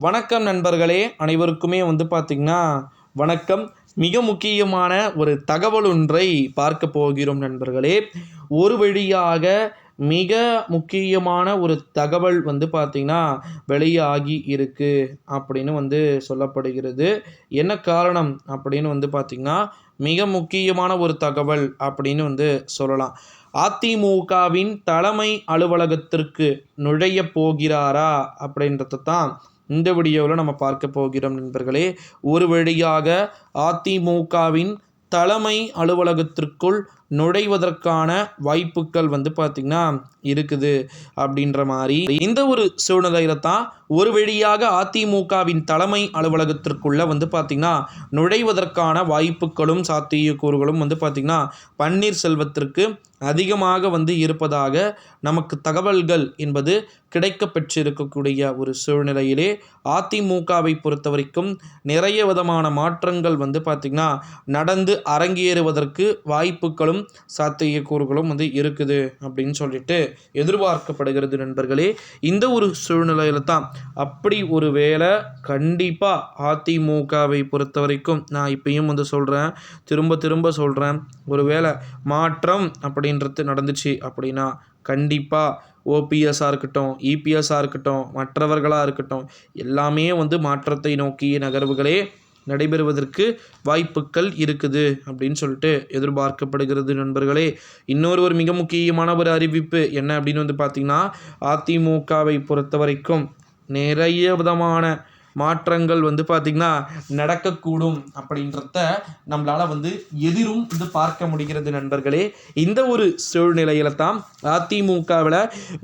வணக்கம் நண்பர்களே அனைவருக்குமே வந்து பார்த்திங்கன்னா வணக்கம். மிக முக்கியமான ஒரு தகவல் ஒன்றை பார்க்க போகிறோம் நண்பர்களே. ஒரு வழியாக மிக முக்கியமான ஒரு தகவல் வந்து பார்த்திங்கன்னா வெளியாகி இருக்கு அப்படின்னு வந்து சொல்லப்படுகிறது. என்ன காரணம் அப்படின்னு வந்து பார்த்திங்கன்னா மிக முக்கியமான ஒரு தகவல் அப்படின்னு வந்து சொல்லலாம். அதிமுகவின் தலைமை அலுவலகத்திற்கு நுழைய போகிறாரா அப்படின்றத தான் இந்த வீடியோவில் நம்ம பார்க்க போகிறோம் நண்பர்களே. ஒரு வழியாக அதிமுகவின் தலைமை அலுவலகத்திற்குள் நுழைவதற்கான வாய்ப்புகள் வந்து பார்த்திங்கன்னா இருக்குது அப்படின்ற மாதிரி. இந்த ஒரு சூழ்நிலையில தான் ஒரு வழியாக அதிமுகவின் தலைமை அலுவலகத்திற்குள்ள வந்து பார்த்திங்கன்னா நுழைவதற்கான வாய்ப்புகளும் சாத்தியக்கூறுகளும் வந்து பார்த்திங்கன்னா பன்னீர்செல்வத்திற்கு அதிகமாக வந்து இருப்பதாக நமக்கு தகவல்கள் என்பது கிடைக்க பெற்றிருக்கக்கூடிய ஒரு சூழ்நிலையிலே அதிமுகவை பொறுத்த வரைக்கும் நிறைய விதமான மாற்றங்கள் வந்து பார்த்திங்கன்னா நடந்து அரங்கேறுவதற்கு வாய்ப்புகளும் சாத்திய கூறுகளும் வந்து இருக்குது அப்படின்னு சொல்லிட்டு எதிர்பார்க்கப்படுகிறது நண்பர்களே. இந்த ஒரு சூழ்நிலையில் தான் அப்படி ஒரு வேலை கண்டிப்பாக அதிமுகவை பொறுத்த வரைக்கும் நான் இப்பயும் வந்து சொல்கிறேன் திரும்ப திரும்ப சொல்கிறேன் ஒரு வேளை மாற்றம் அப்படின்றது நடந்துச்சு அப்படின்னா கண்டிப்பாக ஓபிஎஸ்ஸாக இருக்கட்டும் இபிஎஸ்ஸாக இருக்கட்டும் மற்றவர்களாக இருக்கட்டும் எல்லாமே வந்து மாற்றத்தை நோக்கிய நகர்வுகளே நடைபெறுவதற்கு வாய்ப்புகள் இருக்குது அப்படின்னு சொல்லிட்டு எதிர்பார்க்கப்படுகிறது நண்பர்களே. இன்னொரு ஒரு மிக முக்கியமான ஒரு அறிவிப்பு என்ன அப்படின்னு வந்து பார்த்திங்கன்னா அதிமுகவை பொறுத்த வரைக்கும் நிறைய விதமான மாற்றங்கள் வந்து பார்த்திங்கன்னா நடக்கக்கூடும் அப்படின்றத நம்மளால் வந்து எதிரும் வந்து பார்க்க முடிகிறது நண்பர்களே. இந்த ஒரு சூழ்நிலையில் தான் அதிமுகவில்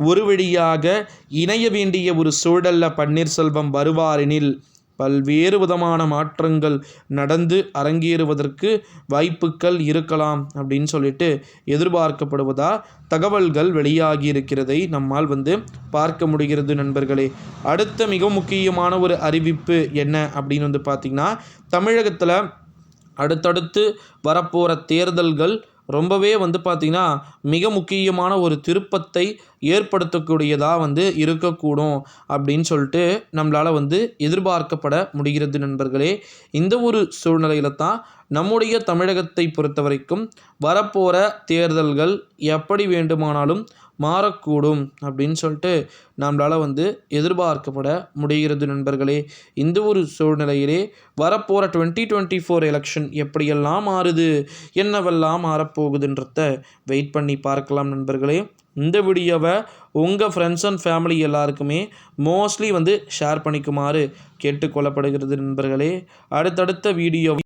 ஒரு வழியாக இணைய வேண்டிய ஒரு சூழலில் பன்னீர்செல்வம் வருவாரெனில் பல்வேறு விதமான மாற்றங்கள் நடந்து அரங்கேறுவதற்கு வாய்ப்புகள் இருக்கலாம் அப்படின்னு சொல்லிட்டு எதிர்பார்க்கப்படுவதா தகவல்கள் வெளியாகி இருக்கிறதை நம்மால் வந்து பார்க்க முடிகிறது நண்பர்களே. அடுத்த மிக முக்கியமான ஒரு அறிவிப்பு என்ன அப்படின்னு வந்து பார்த்திங்கன்னா தமிழகத்தில் அடுத்தடுத்து வரப்போகிற தேர்தல்கள் ரொம்பவே வந்து பார்த்திங்கன்னா மிக முக்கியமான ஒரு திருப்பத்தை ஏற்படுத்தக்கூடியதாக வந்து இருக்கக்கூடும் அப்படின்னு சொல்லிட்டு நம்மளால் வந்து எதிர்பார்க்கப்பட முடிகிறது நண்பர்களே. இந்த ஒரு சூழ்நிலையில் தான் நம்முடைய தமிழகத்தை பொறுத்த வரைக்கும் வரப்போகிற தேர்தல்கள் எப்படி வேண்டுமானாலும் மாறக்கூடும் அப்படின்னு சொல்லிட்டு நம்மளால் வந்து எதிர்பார்க்கப்பட முடிகிறது நண்பர்களே. இந்த ஒரு சூழ்நிலையிலே வரப்போகிற டுவெண்ட்டி டுவெண்ட்டி ஃபோர் எலெக்ஷன் எப்படியெல்லாம் மாறுது என்னவெல்லாம் மாறப்போகுதுன்றத வெயிட் பண்ணி பார்க்கலாம் நண்பர்களே. இந்த வீடியோவை உங்கள் ஃப்ரெண்ட்ஸ் அண்ட் ஃபேமிலி எல்லாருக்குமே மோஸ்ட்லி வந்து ஷேர் பண்ணிக்குமாறு கேட்டுக்கொள்ளப்படுகிறது நண்பர்களே. அடுத்தடுத்த வீடியோ